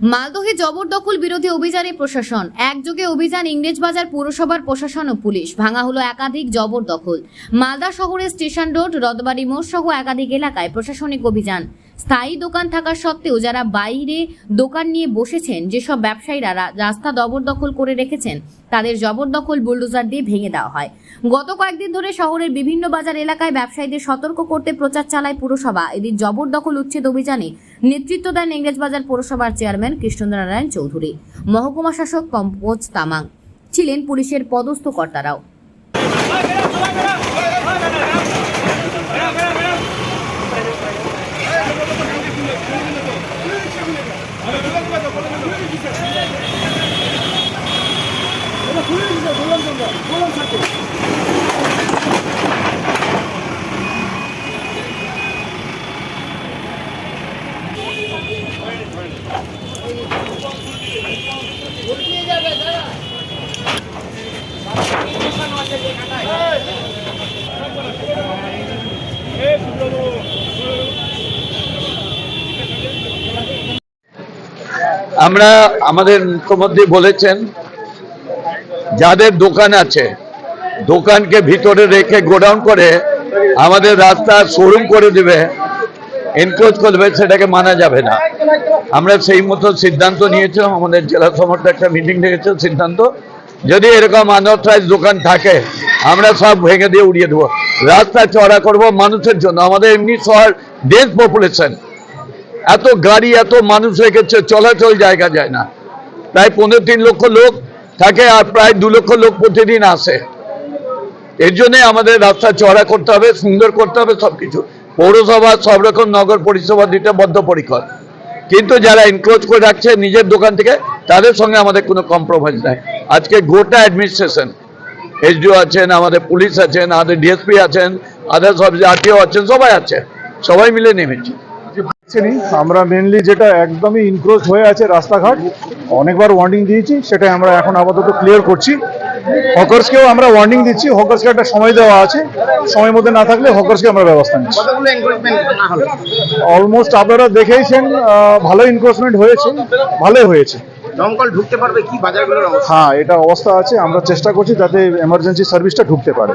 মালদহে জবরদখল বিরোধী অভিযানে প্রশাসন। একযোগে অভিযান ইংরেজবাজার পৌরসভার প্রশাসন ও পুলিশ। ভাঙা হলো একাধিক জবরদখল। মালদা শহরের স্টেশন রোড, রদবাড়ি মোড় সহ একাধিক এলাকায় প্রশাসনিক অভিযান। স্থায়ী দোকান থাকা সত্ত্বেও যারা বাইরে দোকান নিয়ে বসেছেন, যেসব ব্যবসায়ীরা রাস্তা জবরদখল করে রেখেছেন, তাদের জবরদখল বুলডোজার দিয়ে ভেঙে দেওয়া হয়। গত কয়েকদিন ধরে শহরের বিভিন্ন বাজার এলাকায় ব্যবসায়ীদের সতর্ক করতে প্রচার চালায় পুরসভা। এদিন জবরদখল উচ্ছেদ অভিযানে নেতৃত্ব দেন ইংরেজবাজার পুরসভার চেয়ারম্যান কৃষ্ণেন্দ্র নারায়ণ চৌধুরী। মহকুমা শাসক কম্পোজ তামাং ছিলেন পুলিশের পদস্থ কর্তারাও। বললাম তোমরা বললাম থাকে আমরা আমাদের মুখ্যমন্ত্রী বলেছেন, যাদের দোকান আছে, দোকানকে ভিতরে রেখে গোডাউন করে আমাদের রাস্তা শোরুম করে দেবে এনক্রোচ করবে সেটাকে মানা যাবে না। আমরা সেই মতো সিদ্ধান্ত নিয়েছিলাম, আমাদের জেলা সমর্থ একটা মিটিং ডেকেছে সিদ্ধান্ত, যদি এরকম আনঅথরাইজ দোকান থাকে, আমরা সব ভেঙে দিয়ে উড়িয়ে দেবো। রাস্তা চড়া করব মানুষের জন্য, আমাদের এমনি শহর ডেন্স পপুলেশন এত গাড়ি, এত মানুষ রেখেছে চলাচল জায়গা যায় না। প্রায় পনেরো তিন লক্ষ লোক থাকে আর প্রায় দু লক্ষ লোক প্রতিদিন আসে। এর জন্যে আমাদের রাস্তা চড়া করতে হবে, সুন্দর করতে হবে সবকিছু। পৌরসভা সব রকম নগর পরিষেবা দিতে বদ্ধপরিকর। কিন্তু যারা এনক্রোচ করে রাখছে নিজের দোকান থেকে, তাদের সঙ্গে আমাদের কোনো কম্প্রোমাইজ নাই। আজকে গোটা অ্যাডমিনিস্ট্রেশন এসডিও আছেন, আমাদের পুলিশ আছেন, আমাদের ডিএসপি আছেন আদার সব জাতীয় আছেন, সবাই আছে। সবাই মিলে নেমেছে। আমরা মেনলি যেটা একদমই ইনক্রোচ হয়ে আছে রাস্তাঘাট অনেকবার ওয়ার্নিং দিয়েছি সেটা আমরা এখন আপাতত ক্লিয়ার করছি। হকার্সকেও আমরা ওয়ার্নিং দিচ্ছি হকার্সকে একটা সময় দেওয়া আছে। সময় মধ্যে না থাকলে হকার্সকে আমরা ব্যবস্থা নিচ্ছি। অলমোস্ট আপনারা দেখেইছেন ভালো ইনক্রোচমেন্ট হয়েছে ভালোই হয়েছে। দমকল ঢুকতে পারবে কি বাজারগুলোর হ্যাঁ এটা অবস্থা আছে আমরা চেষ্টা করছি যাতে এমার্জেন্সি সার্ভিসটা ঢুকতে পারে।